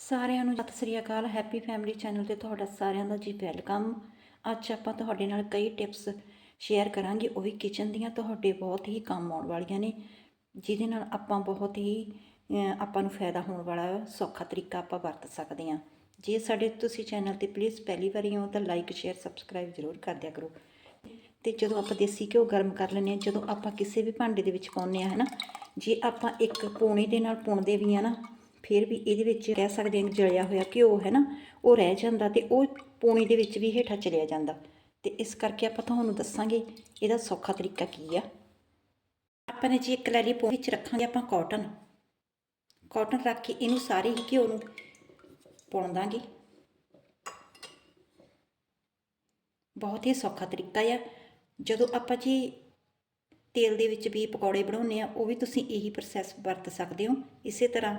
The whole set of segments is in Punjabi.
ਸਾਰਿਆਂ ਨੂੰ ਸਤਿ ਸ੍ਰੀ ਅਕਾਲ ਹੈਪੀ ਫੈਮਿਲੀ ਚੈਨਲ ਤੇ ਤੁਹਾਡਾ ਸਾਰਿਆਂ ਦਾ ਜੀ ਵੈਲਕਮ। ਅੱਜ ਆਪਾਂ ਤੁਹਾਡੇ ਨਾਲ ਕਈ ਟਿਪਸ ਸ਼ੇਅਰ ਕਰਾਂਗੇ, ਉਹ ਵੀ ਕਿਚਨ ਦੀਆਂ, ਤੁਹਾਡੇ ਬਹੁਤ ਹੀ ਕੰਮ ਆਉਣ ਵਾਲੀਆਂ ਨੇ, ਜਿਹਦੇ ਨਾਲ ਆਪਾਂ ਬਹੁਤ ਹੀ ਆਪਾਂ ਨੂੰ ਫਾਇਦਾ ਹੋਣ ਵਾਲਾ ਸੌਖਾ ਤਰੀਕਾ ਆਪਾਂ ਵਰਤ ਸਕਦੇ ਹਾਂ। ਜੇ ਸਾਡੇ ਤੁਸੀਂ ਚੈਨਲ ਤੇ ਪਲੀਜ਼ ਪਹਿਲੀ ਵਾਰੀ ਹੋ ਤਾਂ ਲਾਈਕ ਸ਼ੇਅਰ ਸਬਸਕ੍ਰਾਈਬ ਜ਼ਰੂਰ ਕਰ ਦਿਆ ਕਰੋ। ਤੇ ਜਦੋਂ ਆਪਾਂ ਦੇਸੀ ਘਿਓ ਗਰਮ ਕਰ ਲੈਂਦੇ ਹਾਂ, ਜਦੋਂ ਆਪਾਂ ਕਿਸੇ ਵੀ ਭਾਂਡੇ ਦੇ ਵਿੱਚ ਪਾਉਂਦੇ ਆ ਹੈ ਨਾ ਜੇ ਆਪਾਂ ਇੱਕ ਪੌਣੀ ਦੇ ਨਾਲ ਪੁਣਦੇ ਵੀ ਆ ਨਾ ਫਿਰ ਵੀ ਇਹਦੇ ਵਿੱਚ ਕਹਿ ਸਕਦੇ ਹਾਂ ਜਲਿਆ ਹੋਇਆ ਘਿਓ ਹੈ ਨਾ, ਉਹ ਰਹਿ ਜਾਂਦਾ ਤੇ ਉਹ ਪੌਣੀ ਦੇ ਵਿੱਚ ਵੀ ਹੇਠਾਂ ਚਲਿਆ ਜਾਂਦਾ। ਤੇ ਇਸ ਕਰਕੇ ਆਪਾਂ ਤੁਹਾਨੂੰ ਦੱਸਾਂਗੇ ਇਹਦਾ ਸੌਖਾ ਤਰੀਕਾ ਕੀ ਆ। ਆਪਾਂ ਨੇ ਜੀ ਇੱਕ ਲੈ ਲਈ ਪੌਣੀ ਵਿੱਚ ਰੱਖਾਂਗੇ ਆਪਾਂ ਕਾਟਨ ਕਾਟਨ ਰੱਖ ਕੇ ਇਹਨੂੰ ਸਾਰੇ ਹੀ ਘਿਓ ਨੂੰ ਪੁਣ ਦਾਂਗੇ। ਬਹੁਤ ਹੀ ਸੌਖਾ ਤਰੀਕਾ ਆ। ਜਦੋਂ ਆਪਾਂ ਜੀ ਤੇਲ ਦੇ ਵਿੱਚ ਵੀ ਪਕੌੜੇ ਬਣਾਉਂਦੇ ਆ ਉਹ ਵੀ ਤੁਸੀਂ ਇਹੀ ਪ੍ਰੋਸੈਸ ਵਰਤ ਸਕਦੇ ਹੋ। ਇਸੇ ਤਰ੍ਹਾਂ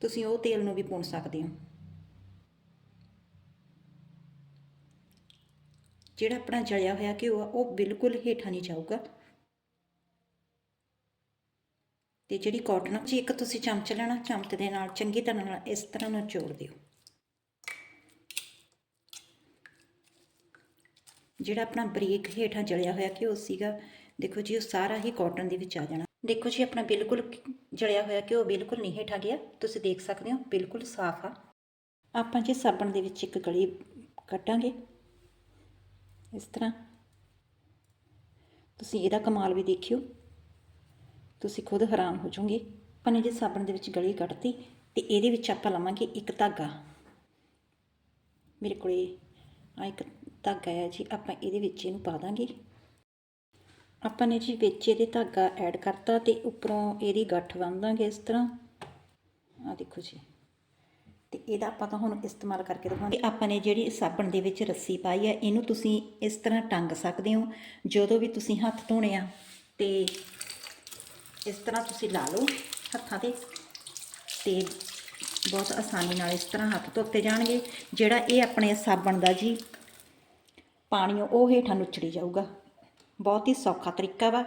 ਤੁਸੀਂ ਉਹ ਤੇਲ ਨੂੰ ਵੀ ਪੁਣ ਸਕਦੇ ਹੋ। ਜਿਹੜਾ ਆਪਣਾ ਜਲਿਆ ਹੋਇਆ ਘਿਓ ਆ, ਉਹ ਬਿਲਕੁਲ ਹੇਠਾਂ ਨਹੀਂ ਜਾਊਗਾ। ਤੇ ਜਿਹੜੀ ਕਾਟਨ ਜੀ ਇੱਕ ਤੁਸੀਂ ਚਮਚ ਲੈਣਾ, ਚਮਚ ਦੇ ਨਾਲ, ਚੰਗੀ ਤਰ੍ਹਾਂ ਨਾਲ ਇਸ ਤਰ੍ਹਾਂ ਨਾਲ ਜੋੜ ਦਿਓ। ਜਿਹੜਾ ਆਪਣਾ ਬਰੀਕ ਹੇਠਾਂ ਜਲਿਆ ਹੋਇਆ ਘਿਓ ਸੀਗਾ, ਦੇਖੋ ਜੀ, ਉਹ ਸਾਰਾ ਹੀ ਕਾਟਨ ਦੇ ਵਿੱਚ ਆ ਜਾਣਾ। ਦੇਖੋ ਜੀ, ਆਪਣਾ ਬਿਲਕੁਲ ਜਲਿਆ ਹੋਇਆ ਘਿਓ ਬਿਲਕੁਲ ਨਹੀਂ ਹੇਠਾਂ ਗਿਆ। ਤੁਸੀਂ ਦੇਖ ਸਕਦੇ ਹੋ, ਬਿਲਕੁਲ ਸਾਫ਼ ਆ। ਆਪਾਂ ਜੀ ਸਾਬਣ ਦੇ ਵਿੱਚ ਇੱਕ ਗਲੀ ਕੱਟਾਂਗੇ ਇਸ ਤਰ੍ਹਾਂ। ਤੁਸੀਂ ਇਹਦਾ ਕਮਾਲ ਵੀ ਦੇਖਿਓ। ਤੁਸੀਂ ਖੁਦ ਹੈਰਾਨ ਹੋ ਜਾਓਗੇ। ਆਪਾਂ ਨੇ ਜੇ ਸਾਬਣ ਦੇ ਵਿੱਚ ਗਲੀ ਕੱਢਤੀ ਤੇ ਇਹਦੇ ਵਿੱਚ ਆਪਾਂ ਲਵਾਂਗੇ ਇੱਕ ਧਾਗਾ। ਮੇਰੇ ਕੋਲੇ ਆ ਇੱਕ ਧਾਗਾ ਹੈ ਜੀ, ਆਪਾਂ ਇਹਦੇ ਵਿੱਚ ਇਹਨੂੰ ਪਾ ਦਾਂਗੇ। ਆਪਾਂ ਨੇ ਜੀ ਵਿੱਚ ਇਹਦੇ ਧਾਗਾ ਐਡ ਕਰਤਾ ਤੇ ਉੱਪਰੋਂ ਇਹਦੀ ਗੱਠ ਬੰਨ੍ਹ ਇਸ ਤਰ੍ਹਾਂ। ਆ ਦੇਖੋ ਜੀ। ਤੇ ਇਹਦਾ ਆਪਾਂ ਤਾਂ ਹੁਣ ਇਸਤੇਮਾਲ ਕਰਕੇ ਦਿਖਾਉਂਦੇ। ਆਪਾਂ ਨੇ ਜਿਹੜੀ ਸਾਬਣ ਦੇ ਵਿੱਚ ਰੱਸੀ ਪਾਈ ਹੈ ਇਹਨੂੰ ਤੁਸੀਂ ਇਸ ਤਰ੍ਹਾਂ ਟੰਗ ਸਕਦੇ ਹੋ, ਜਦੋਂ ਵੀ ਤੁਸੀਂ ਹੱਥ ਧੋਣੇ ਆ। ਤੇ ਇਸ ਤਰ੍ਹਾਂ ਤੁਸੀਂ ਲਾ ਲਓ ਹੱਥਾਂ ਤੇ। ਤੇ ਬਹੁਤ ਆਸਾਨੀ ਨਾਲ ਇਸ ਤਰ੍ਹਾਂ ਹੱਥ ਧੋਤੇ ਜਾਣਗੇ। ਜਿਹੜਾ ਇਹ ਆਪਣੇ ਸਾਬਣ ਦਾ ਜੀ, ਪਾਣੀ ਉਹ ਹੇਠਾਂ ਨੁੱਚੜੀ ਜਾਊਗਾ। ਬਹੁਤ ਹੀ ਸੌਖਾ ਤਰੀਕਾ ਵਾ।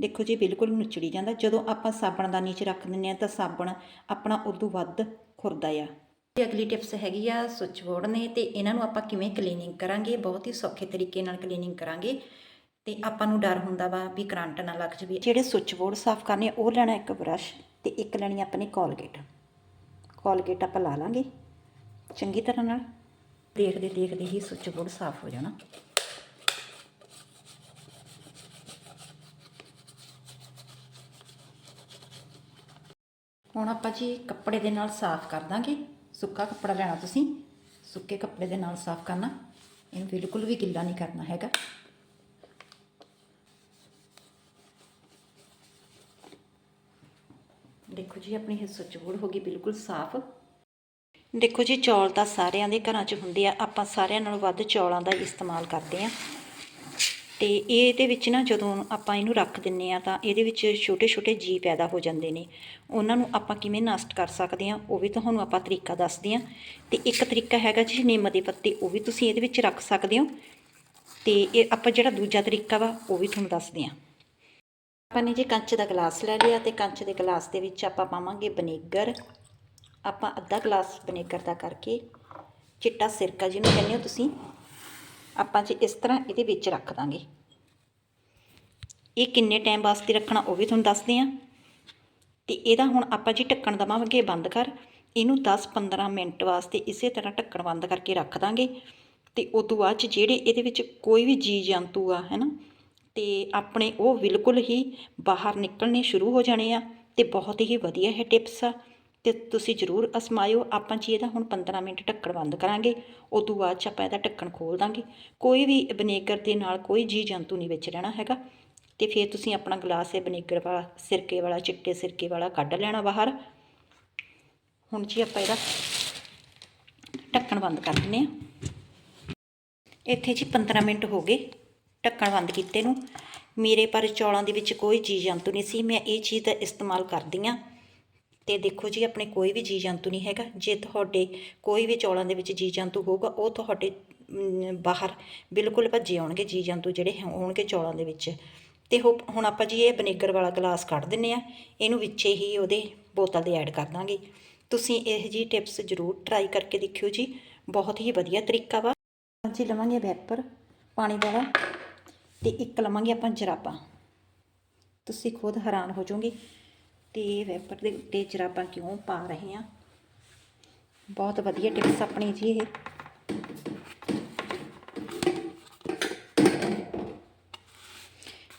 ਦੇਖੋ ਜੀ, ਬਿਲਕੁਲ ਨੁੱਚੜੀ ਜਾਂਦਾ। ਜਦੋਂ ਆਪਾਂ ਸਾਬਣ ਦਾ ਨੀਚ ਰੱਖ ਦਿੰਦੇ ਆ ਤਾਂ ਸਾਬਣ ਆਪਣਾ ਉਦੋਂ ਵੱਧ ਖੁਰਦਾ ਆ। ਤੇ ਅਗਲੀ ਟਿਪਸ ਹੈਗੀ ਆ ਸੁੱਚ ਬੋਰਡ ਨੇ ਤੇ ਇਹਨਾਂ ਨੂੰ ਆਪਾਂ ਕਿਵੇਂ ਕਲੀਨਿੰਗ ਕਰਾਂਗੇ? ਬਹੁਤ ਹੀ ਸੌਖੇ ਤਰੀਕੇ ਨਾਲ ਕਲੀਨਿੰਗ ਕਰਾਂਗੇ। ਤੇ ਆਪਾਂ ਨੂੰ ਡਰ ਹੁੰਦਾ ਵਾ ਵੀ ਕਰੰਟ ਨਾ ਲੱਗ ਜਵੇ। ਜਿਹੜੇ ਸੁੱਚ ਬੋਰਡ ਸਾਫ਼ ਕਰਨੇ ਉਹ ਲੈਣਾ ਇੱਕ ਬ੍ਰਸ਼ ਤੇ ਇੱਕ ਲੈਣੀ ਆਪਣੀ ਕੋਲਗੇਟ ਕੋਲਗੇਟ ਆਪਾਂ ਲਾ ਲਾਂਗੇ। ਚੰਗੀ ਤਰ੍ਹਾਂ ਨਾਲ। ਦੇਖਦੇ ਦੇਖਦੇ ਹੀ ਸੁੱਚ ਬੋਰਡ ਸਾਫ਼ ਹੋ ਜਾਣਾ। ਹੁਣ ਆਪਾਂ ਜੀ ਕੱਪੜੇ ਦੇ ਨਾਲ ਸਾਫ਼ ਕਰ ਦਾਂਗੇ। ਸੁੱਕਾ ਕੱਪੜਾ ਲੈਣਾ ਤੁਸੀਂ। ਸੁੱਕੇ ਕੱਪੜੇ ਦੇ ਨਾਲ ਸਾਫ਼ ਕਰਨਾ। ਇਹਨੂੰ ਬਿਲਕੁਲ ਵੀ ਗਿੱਲਾ ਨਹੀਂ ਕਰਨਾ ਹੈਗਾ। ਦੇਖੋ ਜੀ, ਆਪਣੀ ਇਹ ਸੁੱਚ ਹੋ ਗਈ ਬਿਲਕੁਲ ਸਾਫ਼। ਦੇਖੋ ਜੀ, ਚੌਲ ਤਾਂ ਸਾਰਿਆਂ ਦੇ ਘਰਾਂ 'ਚ ਹੁੰਦੇ ਆ। ਆਪਾਂ ਸਾਰਿਆਂ ਨਾਲੋਂ ਵੱਧ ਚੌਲਾਂ ਦਾ ਇਸਤੇਮਾਲ ਕਰਦੇ ਆ। ਤੇ ਇਹਦੇ ਵਿੱਚ ਨਾ ਜਦੋਂ ਆਪਾਂ ਇਹਨੂੰ ਰੱਖ ਦਿੰਨੇ ਆ ਤਾਂ ਇਹਦੇ ਵਿੱਚ ਛੋਟੇ ਛੋਟੇ ਜੀ ਪੈਦਾ ਹੋ ਜਾਂਦੇ ਨੇ। ਉਹਨਾਂ ਨੂੰ ਆਪਾਂ ਕਿਵੇਂ ਨਸ਼ਟ ਕਰ ਸਕਦੇ ਆ ਉਹ ਵੀ ਤੁਹਾਨੂੰ ਆਪਾਂ ਤਰੀਕਾ ਦੱਸਦੇ ਆ ਤੇ ਇੱਕ ਤਰੀਕਾ ਹੈਗਾ ਜੀ ਨਿੰਮ ਦੇ ਪੱਤੇ, ਉਹ ਵੀ ਤੁਸੀਂ ਇਹਦੇ ਵਿੱਚ ਰੱਖ ਸਕਦੇ ਹੋ। ਤੇ ਇਹ ਆਪਾਂ ਜਿਹੜਾ ਦੂਜਾ ਤਰੀਕਾ ਵਾ, ਉਹ ਵੀ ਤੁਹਾਨੂੰ ਦੱਸਦੇ ਆ ਆਪਾਂ ਨੇ ਜੀ ਕੰਚ ਦਾ ਗਲਾਸ ਲੈ ਲਿਆ ਤੇ ਕੰਚ ਦੇ ਗਲਾਸ ਦੇ ਵਿੱਚ ਆਪਾਂ ਪਾਵਾਂਗੇ ਬਨੇਗਰ ਆਪਾਂ ਅੱਧਾ ਗਲਾਸ ਬਨੇਗਰ ਦਾ ਕਰਕੇ ਚਿੱਟਾ ਸਿਰਕਾ ਜਿਹਨੂੰ ਕਹਿੰਦੇ ਹੋ ਤੁਸੀਂ ਆਪਾਂ ਜੀ ਇਸ ਤਰ੍ਹਾਂ ਇਹਦੇ ਵਿੱਚ ਰੱਖ ਦਾਂਗੇ। ਇਹ ਕਿੰਨੇ ਟਾਈਮ ਵਾਸਤੇ ਰੱਖਣਾ ਉਹ ਵੀ ਤੁਹਾਨੂੰ ਦੱਸਦੇ ਆ ਤੇ ਇਹਦਾ ਹੁਣ ਆਪਾਂ ਜੀ ਢੱਕਣ ਦਵਾਂਗੇ ਬੰਦ ਕਰ, ਇਹਨੂੰ 10-15 ਮਿੰਟ ਵਾਸਤੇ ਇਸੇ ਤਰ੍ਹਾਂ ਢੱਕਣ ਬੰਦ ਕਰਕੇ ਰੱਖ ਦਾਂਗੇ। ਤੇ ਉਸ ਤੋਂ ਬਾਅਦ 'ਚ ਜਿਹੜੇ ਇਹਦੇ ਵਿੱਚ ਕੋਈ ਵੀ ਜੀ ਜੰਤੂ ਆ, ਹੈਨਾ, ਤੇ ਆਪਣੇ ਉਹ ਬਿਲਕੁਲ ਹੀ ਬਾਹਰ ਨਿਕਲਣੇ ਸ਼ੁਰੂ ਹੋ ਜਾਣੇ ਆ ਤੇ ਬਹੁਤ ਹੀ ਵਧੀਆ ਇਹ ਟਿਪਸ ਆ। ਤੇ ਤੁਸੀਂ ਜ਼ਰੂਰ ਅਸਮਾਇਓ, ਆਪਾਂ ਜੀ ਇਹਦਾ ਹੁਣ 15 ਮਿੰਟ ਢੱਕਣ ਬੰਦ ਕਰਾਂਗੇ ਉਸ ਤੋਂ ਬਾਅਦ 'ਚ ਆਪਾਂ ਇਹਦਾ ਢੱਕਣ ਖੋਲ ਦਾਂਗੇ। ਕੋਈ ਵੀ ਬਨੇਗਰ ਦੇ ਨਾਲ ਕੋਈ ਜੀ ਜੰਤੂ ਨਹੀਂ ਵਿੱਚ ਰਹਿਣਾ ਹੈਗਾ ਤੇ ਫਿਰ ਤੁਸੀਂ ਆਪਣਾ ਗਲਾਸ ਇਹ ਬਨੇਗਰ ਵਾਲਾ, ਸਿਰਕੇ ਵਾਲਾ, ਚਿੱਟੇ ਸਿਰਕੇ ਵਾਲਾ ਕੱਢ ਲੈਣਾ ਬਾਹਰ। ਹੁਣ ਜੀ ਆਪਾਂ ਇਹਦਾ ਢੱਕਣ ਬੰਦ ਕਰ ਦਿੰਨੇ ਆ ਇੱਥੇ ਜੀ 15 ਮਿੰਟ ਹੋ ਗਏ ਢੱਕਣ ਬੰਦ ਕੀਤੇ ਨੂੰ। ਮੇਰੇ ਪਰ ਚੌਲਾਂ ਦੇ ਵਿੱਚ ਕੋਈ ਜੀ ਜੰਤੂ ਨਹੀਂ ਸੀ, ਮੈਂ ਇਹ ਚੀਜ਼ ਦਾ ਇਸਤੇਮਾਲ ਕਰਦੀ ਆ ਤੇ ਦੇਖੋ ਜੀ, ਆਪਣੇ ਕੋਈ ਵੀ ਜੀ ਜੰਤੂ ਨਹੀਂ ਹੈਗਾ। ਜੇ ਤੁਹਾਡੇ ਕੋਈ ਵੀ ਚੌਲਾਂ ਦੇ ਵਿੱਚ ਜੀ ਜੰਤੂ ਹੋਊਗਾ, ਉਹ ਤੁਹਾਡੇ ਬਾਹਰ ਬਿਲਕੁਲ ਭੱਜੇ ਆਉਣਗੇ ਜੀ ਜੰਤੂ ਜਿਹੜੇ ਹੋਣਗੇ ਚੌਲਾਂ ਦੇ ਵਿੱਚ। ਤੇ ਹੋ- ਹੁਣ ਆਪਾਂ ਜੀ ਇਹ ਵਿਨੇਗਰ ਵਾਲਾ ਗਲਾਸ ਕੱਢ ਦਿੰਨੇ ਆ, ਇਹਨੂੰ ਵਿੱਚੇ ਹੀ ਉਹਦੇ ਬੋਤਲ ਦੇ ਐਡ ਕਰ ਦਾਂਗੇ। ਤੁਸੀਂ ਇਹ ਜੀ ਟਿਪਸ ਜ਼ਰੂਰ ਟਰਾਈ ਕਰਕੇ ਦੇਖਿਓ ਜੀ, ਬਹੁਤ ਹੀ ਵਧੀਆ ਤਰੀਕਾ ਵਾ। ਜੀ ਲਵਾਂਗੇ ਵੈਪਰ ਪਾਣੀ ਵਾਲਾ, ਤੇ ਇੱਕ ਲਵਾਂਗੇ ਆਪਾਂ ਜਰਾਬਾ। ਤੁਸੀਂ ਖੁਦ ਹੈਰਾਨ ਹੋ ਜਾਓਗੇ। ਤੇ ਵੈਪਰ ਦੇ ਉੱਤੇ ਜਰਾਬਾਂ ਕਿਉਂ ਪਾ ਰਹੇ ਆ ਬਹੁਤ ਵਧੀਆ ਟਿਪਸ ਆਪਣੀ ਜੀ ਇਹ।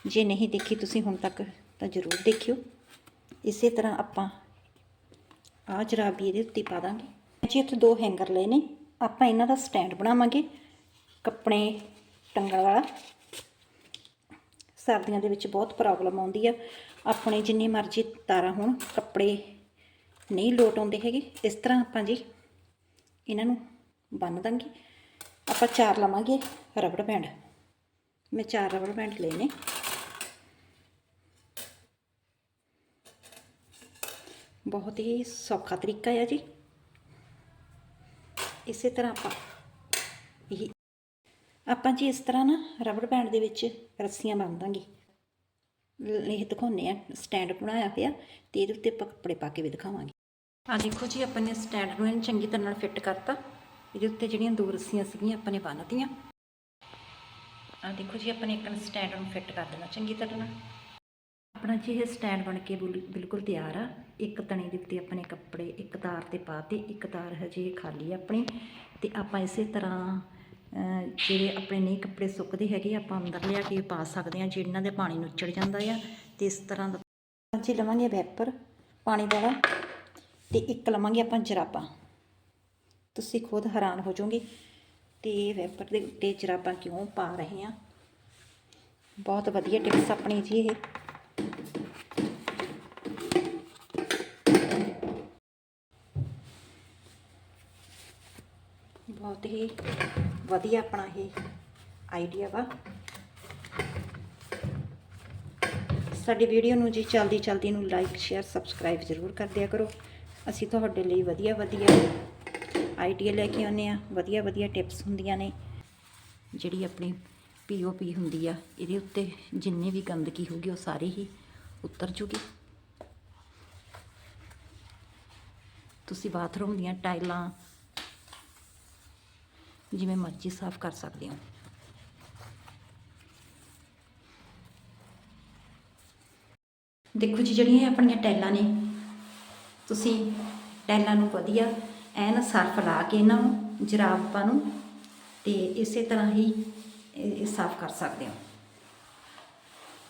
ਜੇ ਨਹੀਂ ਦੇਖੀ ਤੁਸੀਂ ਹੁਣ ਤੱਕ, ਤਾਂ ਜ਼ਰੂਰ ਦੇਖਿਓ। ਇਸੇ ਤਰ੍ਹਾਂ ਆਪਾਂ ਆਹ ਜਰਾਬੀ ਇਹਦੇ ਉੱਤੇ ਪਾ ਦਾਂਗੇ। ਜੀ ਇੱਥੇ ਦੋ ਹੈਂਗਰ ਲਏ ਨੇ। ਆਪਾਂ ਇਹਨਾਂ ਦਾ ਸਟੈਂਡ ਬਣਾਵਾਂਗੇ ਕੱਪੜੇ ਟੰਗਣ ਵਾਲਾ। ਸਰਦੀਆਂ ਦੇ ਵਿੱਚ ਬਹੁਤ ਪ੍ਰੋਬਲਮ ਆਉਂਦੀ ਆ। ਆਪਣੇ ਜਿੰਨੀ ਮਰਜ਼ੀ ਤਾਰਾਂ ਹੋਣ, ਕੱਪੜੇ ਨਹੀਂ ਲੋਟ ਆਉਂਦੇ ਹੈਗੇ, ਇਸ ਤਰ੍ਹਾਂ ਆਪਾਂ ਜੀ ਇਹਨਾਂ ਨੂੰ ਬੰਨ ਦਾਂਗੇ। ਆਪਾਂ ਚਾਰ ਲਵਾਂਗੇ ਰਬੜ ਬੈਂਡ। ਮੈਂ ਚਾਰ ਰਬੜ ਬੈਂਡ ਲਏ ਨੇ। ਬਹੁਤ ਹੀ ਸੌਖਾ ਤਰੀਕਾ ਹੈ ਜੀ। ਇਸੇ ਤਰ੍ਹਾਂ ਆਪਾਂ ਇਹ ਆਪਾਂ ਜੀ ਇਸ ਤਰ੍ਹਾਂ ਨਾ ਰਬੜ ਬੈਂਡ ਦੇ ਵਿੱਚ ਰੱਸੀਆਂ ਬੰਨ ਦਾਂਗੇ। ਇਹ ਦਿਖਾਉਂਦੇ ਆ ਸਟੈਂਡ ਬਣਾਇਆ ਹੋਇਆ, ਤੇ ਇਹਦੇ ਉੱਤੇ ਆਪਾਂ ਕੱਪੜੇ ਪਾ ਕੇ ਵੀ ਦਿਖਾਵਾਂਗੇ। ਆ ਦੇਖੋ ਜੀ, ਆਪਾਂ ਨੇ ਸਟੈਂਡ ਨੂੰ ਇਹਨੂੰ ਚੰਗੀ ਤਰ੍ਹਾਂ ਨਾਲ ਫਿੱਟ ਕਰਤਾ। ਇਹਦੇ ਉੱਤੇ ਜਿਹੜੀਆਂ ਦੋ ਰੱਸੀਆਂ ਸੀਗੀਆਂ, ਆਪਾਂ ਨੇ ਬੰਨ੍ਹਤੀਆਂ ਆ ਦੇਖੋ ਜੀ, ਆਪਾਂ ਨੇ ਇੱਕ ਸਟੈਂਡ ਨੂੰ ਫਿੱਟ ਕਰ ਦੇਣਾ ਚੰਗੀ ਤਰ੍ਹਾਂ ਨਾਲ। ਆਪਣਾ ਜੀ ਇਹ ਸਟੈਂਡ ਬਣ ਕੇ ਬਿਲ- ਬਿਲਕੁਲ ਤਿਆਰ ਆ। ਇੱਕ ਤਣੇ ਦੇ ਉੱਤੇ ਆਪਣੇ ਕੱਪੜੇ ਇੱਕ ਤਾਰ ਤੇ ਪਾਤੇ ਇੱਕ ਤਾਰ ਹਜੇ ਖਾਲੀ ਆਪਣੀ। ਤੇ ਆਪਾਂ ਇਸੇ ਤਰ੍ਹਾਂ ਜਿਹੜੇ ਆਪਣੇ ਨਹੀਂ ਕੱਪੜੇ ਸੁੱਕਦੇ ਹੈਗੇ, ਆਪਾਂ ਅੰਦਰ ਲਿਆ ਕੇ ਪਾ ਸਕਦੇ ਆ ਜਿਨ੍ਹਾਂ ਦੇ ਪਾਣੀ ਨੁੱਚੜ ਜਾਂਦਾ ਆ, ਤੇ ਇਸ ਤਰ੍ਹਾਂ ਦਾ ਜੀ ਲਵਾਂਗੇ ਵੈਪਰ, ਪਾਣੀ ਵਾਲਾ, ਤੇ ਇੱਕ ਲਵਾਂਗੇ ਆਪਾਂ ਜਰਾਬਾਂ। ਤੁਸੀਂ ਖੁਦ ਹੈਰਾਨ ਹੋ ਜਾਓਗੇ ਤੇ ਵੈਪਰ ਦੇ ਉੱਤੇ ਜਰਾਬਾਂ ਕਿਉਂ ਪਾ ਰਹੇ ਆ ਬਹੁਤ ਵਧੀਆ ਟਿਪਸ ਆਪਣੀ ਜੀ ਇਹ। ਬਹੁਤ ਹੀ ਵਧੀਆ ਆਪਣਾ ਇਹ ਆਈਡੀਆ ਵਾ। ਸਾਡੀ ਵੀਡੀਓ ਨੂੰ ਜੀ ਚਲਦੀ ਚਲਦੀ ਨੂੰ ਲਾਈਕ ਸ਼ੇਅਰ ਸਬਸਕ੍ਰਾਈਬ ਜ਼ਰੂਰ ਕਰ ਦਿਆ ਕਰੋ। ਅਸੀਂ ਤੁਹਾਡੇ ਲਈ ਵਧੀਆ ਵਧੀਆ ਆਈਡੀਆ ਲੈ ਕੇ ਆਉਂਦੇ ਆ ਵਧੀਆ ਵਧੀਆ ਟਿਪਸ ਹੁੰਦੀਆਂ ਨੇ। ਜਿਹੜੀ ਆਪਣੀ ਪੀਓਪੀ ਹੁੰਦੀ ਆ, ਇਹਦੇ ਉੱਤੇ ਜਿੰਨੀ ਵੀ ਗੰਦਗੀ ਹੋਗੀ ਉਹ ਸਾਰੀ ਹੀ ਉਤਰ ਜੂਗੀ। ਤੁਸੀਂ ਬਾਥਰੂਮ ਦੀਆਂ ਟਾਈਲਾਂ ਜਿਵੇਂ ਮਰਜ਼ੀ ਸਾਫ਼ ਕਰ ਸਕਦੇ ਹੋ। ਦੇਖੋ ਜੀ, ਜਿਹੜੀਆਂ ਆਪਣੀਆਂ ਟੈਲਾਂ ਨੇ, ਤੁਸੀਂ ਟੈਲਾਂ ਨੂੰ ਵਧੀਆ ਐਨ ਸਰਫ ਲਾ ਕੇ ਇਹਨਾਂ ਨੂੰ, ਜਰਾਬਾਂ ਨੂੰ, ਤੇ ਇਸੇ ਤਰ੍ਹਾਂ ਹੀ ਇਹ ਸਾਫ਼ ਕਰ ਸਕਦੇ ਹੋ।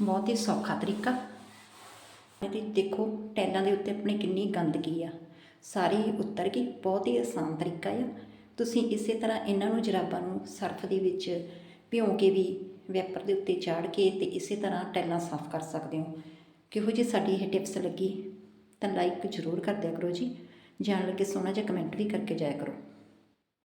ਬਹੁਤ ਹੀ ਸੌਖਾ ਤਰੀਕਾ। ਇਹਦੇ ਦੇਖੋ, ਟੈਲਾਂ ਦੇ ਉੱਤੇ ਆਪਣੀ ਕਿੰਨੀ ਗੰਦਗੀ ਆ। ਸਾਰੀ ਉੱਤਰ ਗਈ, ਬਹੁਤ ਹੀ ਆਸਾਨ ਤਰੀਕਾ ਆ। ਤੁਸੀਂ ਇਸੇ ਤਰ੍ਹਾਂ ਇਹਨਾਂ ਨੂੰ ਜਰਾਬਾਂ ਨੂੰ ਸਰਫ ਦੇ ਵਿੱਚ ਭਿਉਂ ਕੇ ਵੀ ਵੈਪਰ ਦੇ ਉੱਤੇ ਚਾੜ ਕੇ ਤੇ ਇਸੇ ਤਰ੍ਹਾਂ ਟੈਲਾਂ ਸਾਫ਼ ਕਰ ਸਕਦੇ ਹੋ। ਕਿਹੋ ਜੀ ਸਾਡੀ ਇਹ ਟਿਪਸ ਲੱਗੀ? ਤਾਂ ਲਾਈਕ ਜ਼ਰੂਰ ਕਰ ਦਿਆ ਕਰੋ ਜੀ। ਜਾਣ ਲੱਗੇ ਸੋਹਣਾ ਜਿਹਾ ਕਮੈਂਟ ਵੀ ਕਰਕੇ ਜਾਇਆ ਕਰੋ।